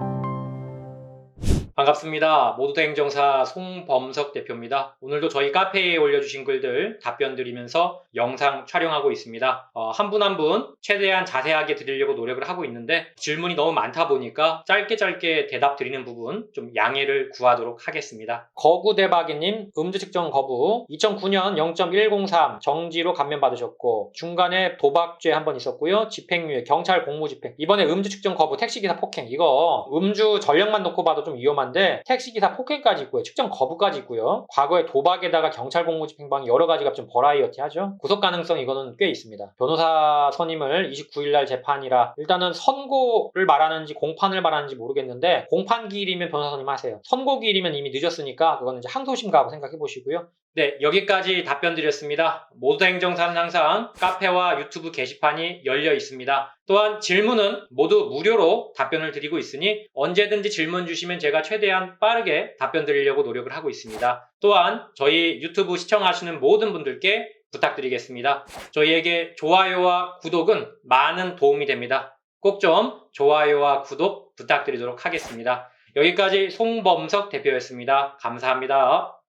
you 반갑습니다. 모두다 행정사 송범석 대표입니다. 오늘도 저희 카페에 올려주신 글들 답변 드리면서 영상 촬영하고 있습니다. 한분 한 분 최대한 자세하게 드리려고 노력을 하고 있는데 질문이 너무 많다 보니까 짧게 짧게 대답 드리는 부분 좀 양해를 구하도록 하겠습니다. 거구대박이님 음주 측정 거부 2009년 0.103 정지로 감면 받으셨고 중간에 도박죄 한 번 있었고요. 집행유예 경찰 공무집행 이번에 음주 측정 거부 택시기사 폭행 이거 음주 전력만 놓고 봐도 좀 위험한데 택시기사 폭행까지 있고요. 측정 거부까지 있고요. 과거에 도박에다가 경찰 공무집 행방 여러 가지가 좀 버라이어티하죠. 구속 가능성 이거는 꽤 있습니다. 변호사 선임을 29일날 재판이라 일단은 선고를 말하는지 공판을 말하는지 모르겠는데 공판 기일이면 변호사 선임 하세요. 선고 기일이면 이미 늦었으니까 그거는 이제 항소심 가고 생각해 보시고요. 네, 여기까지 답변 드렸습니다. 모두 행정사는 항상 카페와 유튜브 게시판이 열려 있습니다. 또한 질문은 모두 무료로 답변을 드리고 있으니 언제든지 질문 주시면 제가 최대한 빠르게 답변 드리려고 노력을 하고 있습니다. 또한 저희 유튜브 시청하시는 모든 분들께 부탁드리겠습니다. 저희에게 좋아요와 구독은 많은 도움이 됩니다. 꼭 좀 좋아요와 구독 부탁드리도록 하겠습니다. 여기까지 송범석 대표였습니다. 감사합니다.